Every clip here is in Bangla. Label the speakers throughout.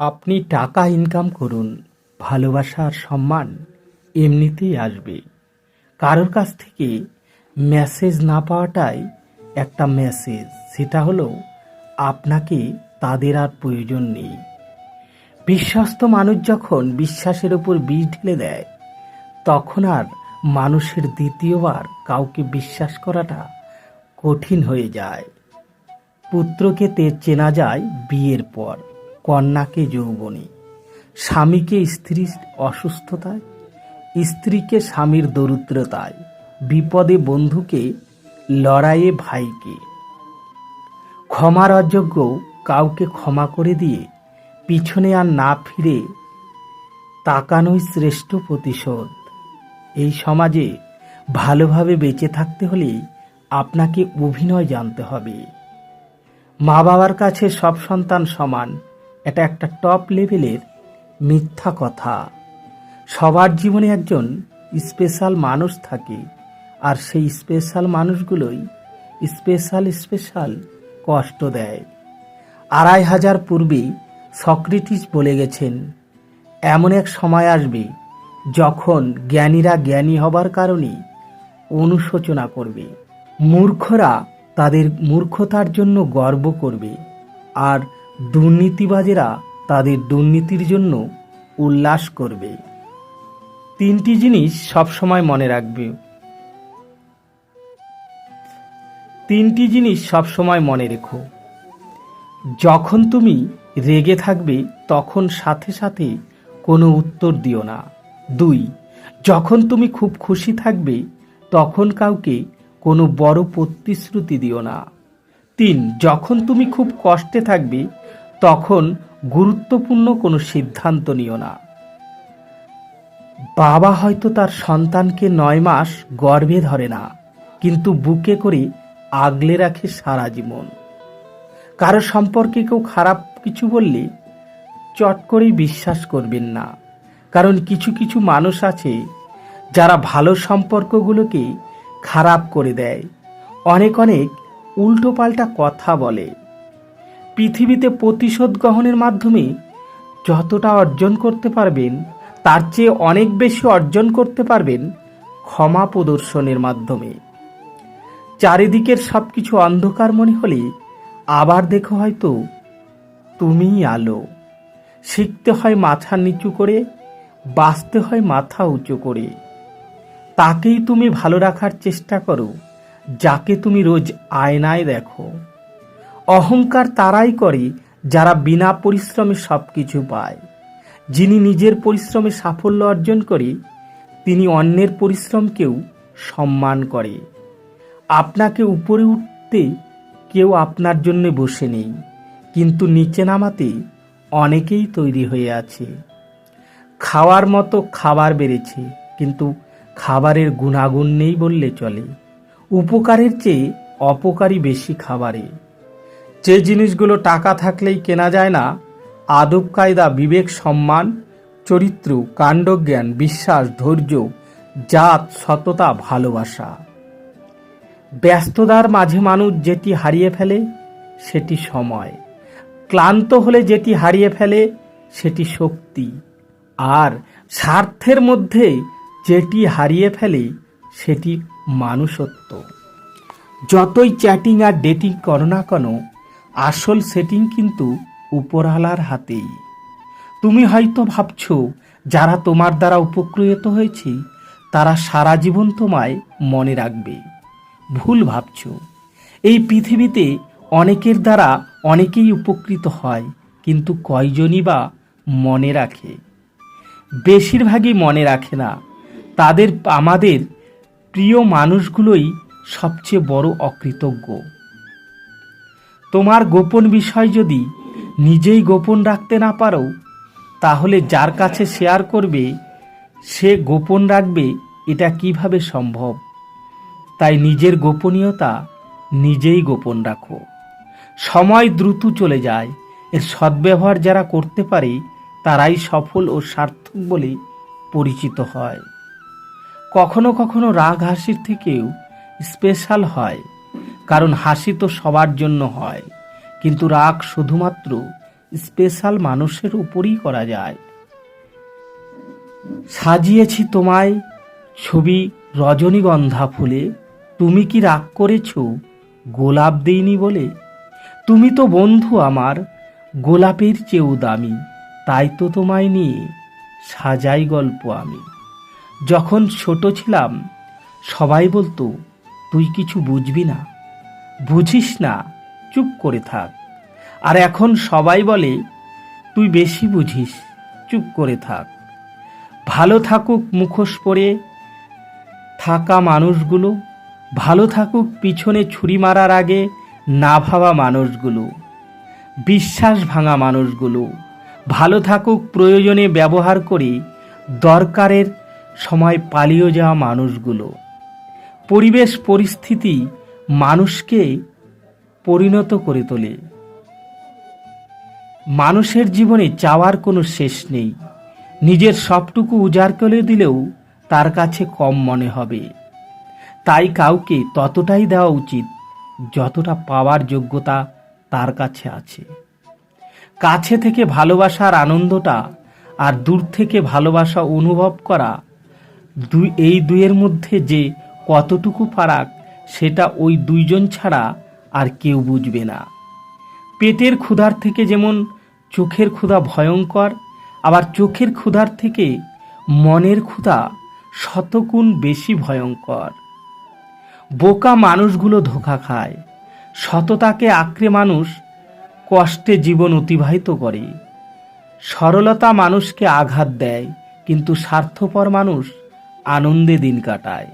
Speaker 1: আপনি টাকা ইনকাম করুন, ভালোবাসা আর সম্মান এমনিতেই আসবে। কারোর কাছ থেকে মেসেজ না পাওয়াটাই একটা মেসেজ সেটা হলো আপনাকে তাদের আর প্রয়োজন নেই। বিশ্বস্ত মানুষ যখন বিশ্বাসের উপর বিষ ঢেলে দেয়, তখন আর মানুষের দ্বিতীয়বার কাউকে বিশ্বাস করাটা কঠিন হয়ে যায়। পুত্রকে তে চেনা যায় বিয়ের পর। কন্যাকে যৌবনে। স্বামীকে স্ত্রীর অসুস্থতায়, স্ত্রীকে স্বামীর দরিদ্রতায়, বিপদে বন্ধুকে, লড়াইয়ে ভাইকে। ক্ষমার অযোগ্য কাউকে ক্ষমা করে দিয়ে পিছনে আর না ফিরে তাকানোই শ্রেষ্ঠ প্রতিশোধ। এই সমাজে ভালোভাবে বেঁচে থাকতে হলে আপনাকে অভিনয় জানতে হবে। মা বাবার কাছে সব সন্তান সমান এটা একটা টপ লেভেলের মিথ্যা কথা। সবার জীবনে একজন স্পেশাল মানুষ থাকে আর সেই স্পেশাল মানুষগুলোই স্পেশাল স্পেশাল কষ্ট দেয়। আড়াই হাজার পূর্বে সক্রেটিস বলে গেছেন, এমন এক সময় আসবে যখন জ্ঞানীরা জ্ঞানী হবার কারণে অনুশোচনা করবে। মূর্খরা তাদের মূর্খতার জন্য গর্ব করবে আর দুর্নীতিবাজেরা তাদের দুর্নীতির জন্য উল্লাস করবে। তিনটি জিনিস সবসময় মনে রাখবে। তিনটি জিনিস সবসময় মনে রেখো। যখন তুমি রেগে থাকবে, তখন সাথে সাথে কোনো উত্তর দিও না। দুই, যখন তুমি খুব খুশি থাকবে, তখন কাউকে কোনো বড় প্রতিশ্রুতি দিও না। তিন, যখন তুমি খুব কষ্টে থাকবে তখন গুরুত্বপূর্ণ কোনো সিদ্ধান্ত নিও না। বাবা হয়তো তার সন্তানকে নয় মাস গর্ভে ধরে না, কিন্তু বুকে করে আগলে রাখে সারা জীবন। কারও সম্পর্কে কেউ খারাপ কিছু বললে চট করেই বিশ্বাস করবেন না, কারণ কিছু কিছু মানুষ আছে যারা ভালো সম্পর্কগুলোকে খারাপ করে দেয়। অনেক অনেক উল্টোপাল্টা কথা বলে। পৃথিবীতে প্রতিশোধ গ্রহণের মাধ্যমে যতটা অর্জন করতে পারবেন, তার চেয়ে অনেক বেশি অর্জন করতে পারবেন ক্ষমা প্রদর্শনের মাধ্যমে। চারিদিকের সব কিছু অন্ধকার মনে হলে আবার দেখো হয়তো তুমিই আলো। শিখতে হয় মাথা নিচু করে, বাঁচতে হয় মাথা উঁচু করে। তাকেই তুমি ভালো রাখার চেষ্টা করো, যাকে তুমি রোজ আয়নায় দেখো। অহংকার তারাই করে যারা বিনা পরিশ্রমে সব কিছু পায়। যিনি নিজের পরিশ্রমে সাফল্য অর্জন করে, তিনি অন্যের পরিশ্রমকেও সম্মান করে। আপনাকে উপরে উঠতে কেউ আপনার জন্য বসে নেই, কিন্তু নিচে নামাতে অনেকেই তৈরি হয়ে আছে। খাওয়ার মতো খাবার বেড়েছে, কিন্তু খাবারের গুণাগুণ নেই বললে চলে। উপকারের চেয়ে অপকারী বেশি খাবারে। যে জিনিসগুলো টাকা থাকলেই কেনা যায় না, আদব কায়দা, বিবেক সম্মান, চরিত্র, কাণ্ডজ্ঞান, বিশ্বাস, ধৈর্য, জাত, সততা, ভালোবাসা। ব্যস্ততার মাঝে মানুষ যেটি হারিয়ে ফেলে, সেটি সময়। ক্লান্ত হলে যেটি হারিয়ে ফেলে, সেটি শক্তি। আর স্বার্থের মধ্যে যেটি হারিয়ে ফেলে, সেটি মানুষত্ব। যতই চ্যাটিং আর ডেটিং করো না কেন আসল সেটিং কিন্তু উপরওয়ালার হাতেই। তুমি হয়তো ভাবছ, যারা তোমার দ্বারা উপকৃত হয়েছে, তারা সারা জীবন তোমায় মনে রাখবে। ভুল ভাবছ। এই পৃথিবীতে অনেকের দ্বারা অনেকেই উপকৃত হয়, কিন্তু কয়জনই বা মনে রাখে? বেশিরভাগই মনে রাখে না। তাদের, আমাদের প্রিয় মানুষগুলোই সবচেয়ে বড় অকৃতজ্ঞ। তোমার গোপন বিষয় যদি নিজেই গোপন রাখতে না পারো, তাহলে যার কাছে শেয়ার করবে, সে গোপন রাখবে, এটা কীভাবে সম্ভব? তাই নিজের গোপনীয়তা নিজেই গোপন রাখো। সময় দ্রুত চলে যায়, এর সদ্ব্যবহার যারা করতে পারে, তারাই সফল ও সার্থক বলে পরিচিত হয়। কখনো কখনো রাগ হাসির থেকেও স্পেশাল হয়। কারণ হাসি তো সবার জন্য হয়। কিন্তু রাগ শুধুমাত্র স্পেশাল মানুষের উপরই করা যায়। সাজিয়েছি তোমায় ছবি রজনীগন্ধা ফুলে। তুমি কি রাগ করেছ গোলাপ দেইনি বলে? তুমি তো বন্ধু আমার, গোলাপের চেয়েও দামি। তাই তো তোমায় নিয়ে সাজাই গল্প আমি। যখন ছোট ছিলাম, সবাই বলতো, তুই কিছু বুঝবি না। বুঝিস না, চুপ করে থাক। আর এখন সবাই বলে, তুই বেশি বুঝিস, চুপ করে থাক। ভালো থাকুক মুখোশ পরে থাকা মানুষগুলো, ভালো থাকুক পিছনে ছুরি মারার আগে না ভাবা মানুষগুলো, বিশ্বাস ভাঙা মানুষগুলো, ভালো থাকুক প্রয়োজনে ব্যবহার করে দরকারের সময় পালিয়ে যাওয়া মানুষগুলো। পরিবেশ পরিস্থিতি মানুষকে পরিণত করে তোলে। মানুষের জীবনে চাওয়ার কোনো শেষ নেই। নিজের সবটুকু উজাড় করে দিলেও তার কাছে কম মনে হবে। তাই কাউকে ততটাই দেওয়া উচিত যতটা পাওয়ার যোগ্যতা তার কাছে আছে। কাছে থেকে ভালোবাসার আনন্দটা আর দূর থেকে ভালোবাসা অনুভব করা দুই এই দুইয়ের মধ্যে যে কতটুকু ফারাক সেটা ওই দুইজন ছাড়া আর কেউ বুঝবে না। পেটের ক্ষুধার থেকে যেমন চোখের ক্ষুধা ভয়ঙ্কর, আবার চোখের ক্ষুধার থেকে মনের ক্ষুধা শতগুণ বেশি ভয়ঙ্কর। বোকা মানুষগুলো ধোকা খায়। সততাকে আঁকড়ে মানুষ কষ্টে জীবন অতিবাহিত করে। সরলতা মানুষকে আঘাত দেয়, কিন্তু স্বার্থপর মানুষ আনন্দে দিন কাটায়।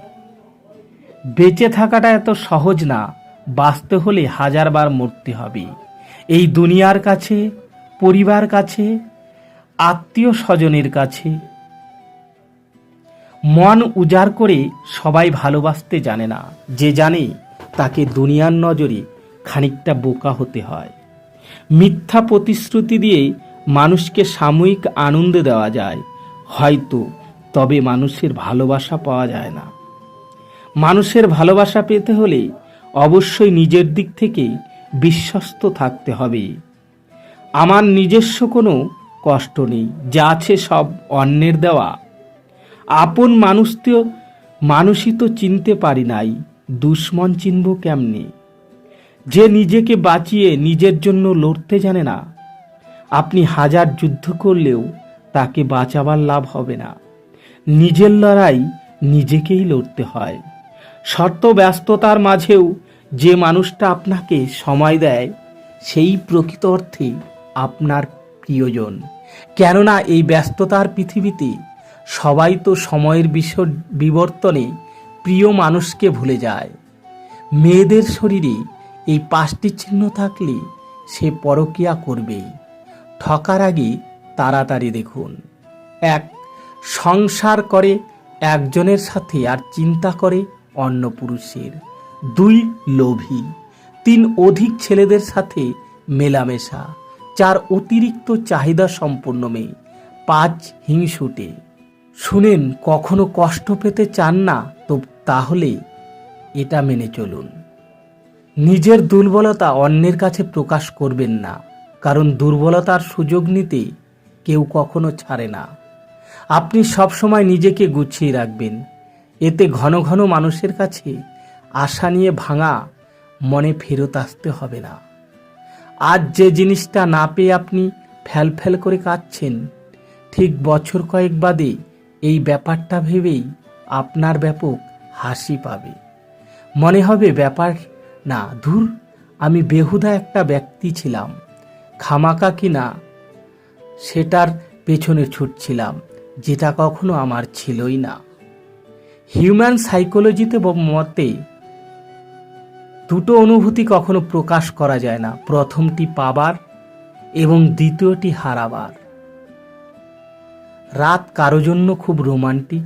Speaker 1: বেঁচে থাকাটা এত সহজ না, বাঁচতে হলে হাজারবার মরতে হবে। এই দুনিয়ার কাছে, পরিবার কাছে, আত্মীয় স্বজনের কাছে। মন উজাড় করে সবাই ভালোবাসতে জানে না। যে জানে, তাকে দুনিয়ার নজরে খানিকটা বোকা হতে হয়। মিথ্যা প্রতিশ্রুতি দিয়ে মানুষকে সাময়িক আনন্দ দেওয়া যায়। হয়তো তবে মানুষের ভালোবাসা পাওয়া যায় না। মানুষের ভালোবাসা পেতে হলে অবশ্যই নিজের দিক থেকে বিশ্বস্ত থাকতে হবে। আমার নিজস্ব কোনো কষ্ট নেই, যা আছে সব অন্যের দেওয়া। আপন মানুষ তো মানুষই তো চিনতে পারি নাই, দুশ্মন চিনব কেমনে? যে নিজেকে বাঁচিয়ে নিজের জন্য লড়তে জানে না, আপনি হাজার যুদ্ধ করলেও তাকে বাঁচাবার লাভ হবে না। নিজের লড়াই নিজেকেই লড়তে হয়। শর্ত ব্যস্ততার মাঝেও যে মানুষটা আপনাকে সময় দেয়, সেই প্রকৃত অর্থে আপনার প্রিয়জন। কেননা এই ব্যস্ততার পৃথিবীতে সবাই তো সময়ের বিসর বিবর্তনে প্রিয় মানুষকে ভুলে যায়। মেয়েদের শরীরে এই পাঁচটি চিহ্ন থাকলে সে পরকিয়া করবেই ঠকার আগে তাড়াতাড়ি দেখুন। এক, সংসার করে একজনের সাথে আর চিন্তা করে অন্য পুরুষের দুই লোভী, তিন অধিক ছেলেদের সাথে মেলামেশা, চার অতিরিক্ত চাহিদা সম্পন্ন মেয়ে, পাঁচ হিংসুটে। শুনেন, কখনো কষ্ট পেতে চান না, তো তাহলে এটা মেনে চলুন। নিজের দুর্বলতা অন্যের কাছে প্রকাশ করবেন না, কারণ দুর্বলতার সুযোগ নিতে কেউ কখনো ছাড়ে না। আপনি সবসময় নিজেকে গুছিয়ে রাখবেন এতে ঘন ঘন মানুষের কাছে আশা নিয়ে ভাঙা মনে ফেরত আসতে হবে না। আজ যে জিনিসটা না পেয়ে আপনি ফ্যাল ফ্যাল করে কাঁদছেন, ঠিক বছর কয়েক বাদে এই ব্যাপারটা ভেবেই আপনার ব্যাপক হাসি পাবে। মনে হবে, ব্যাপার না, ধুর, আমি বেহুদা একটা ব্যক্তি ছিলাম খামাকা কিনা সেটার পেছনে ছুটছিলাম, যেটা কখনো আমার ছিলই না। হিউম্যান সাইকোলজিতে মতে দুটো অনুভূতি কখনো প্রকাশ করা যায় না। প্রথমটি পাবার এবং দ্বিতীয়টি হারাবার। রাত কারও জন্য খুব রোমান্টিক,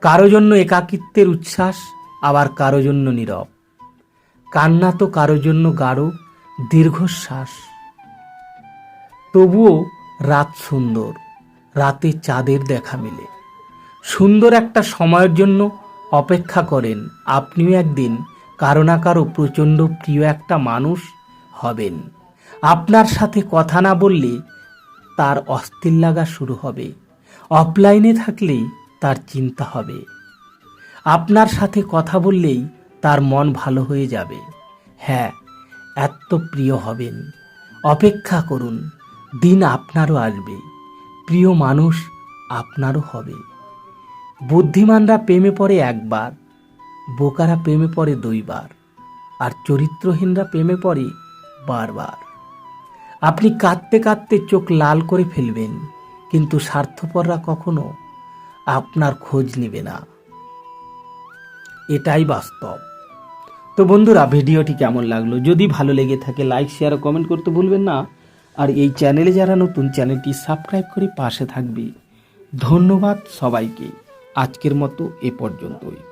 Speaker 1: কারও জন্য একাকিত্বের উচ্ছ্বাস, আবার কারও জন্য নীরব। কান্না তো কারও জন্য গাঢ়, দীর্ঘশ্বাস। তবুও রাত সুন্দর, রাতে চাঁদের দেখা মেলে। সুন্দর একটা সময়ের জন্য অপেক্ষা করেন। আপনিও একদিন কারও না কারও প্রচণ্ড প্রিয় একটা মানুষ হবেন। আপনার সাথে কথা না বললে তার অস্থির লাগা শুরু হবে। অফলাইনে থাকলে তার চিন্তা হবে। আপনার সাথে কথা বললেই তার মন ভালো হয়ে যাবে। হ্যাঁ এত প্রিয় হবেন। অপেক্ষা করুন, দিন আপনারও আসবে। প্রিয় মানুষ আপনারও হবে। বুদ্ধিমানরা প্রেমে পড়ে একবার, বোকারা প্রেমে পড়ে দুইবার, আর চরিত্রহীনরা প্রেমে পড়ে বারবার। আপনি কাঁদতে কাঁদতে চোখ লাল করে ফেলবেন, কিন্তু স্বার্থপররা কখনো আপনার খোঁজ নেবে না। এটাই বাস্তব। তো বন্ধুরা, ভিডিওটি কেমন লাগল? যদি ভালো লেগে থাকে, লাইক, শেয়ার ও কমেন্ট করতে ভুলবেন না। আর এই চ্যানেলে যারা নতুন, চ্যানেলটি সাবস্ক্রাইব করে পাশে থাকবে। ধন্যবাদ সবাইকে। আজকের মতো এ পর্যন্তই।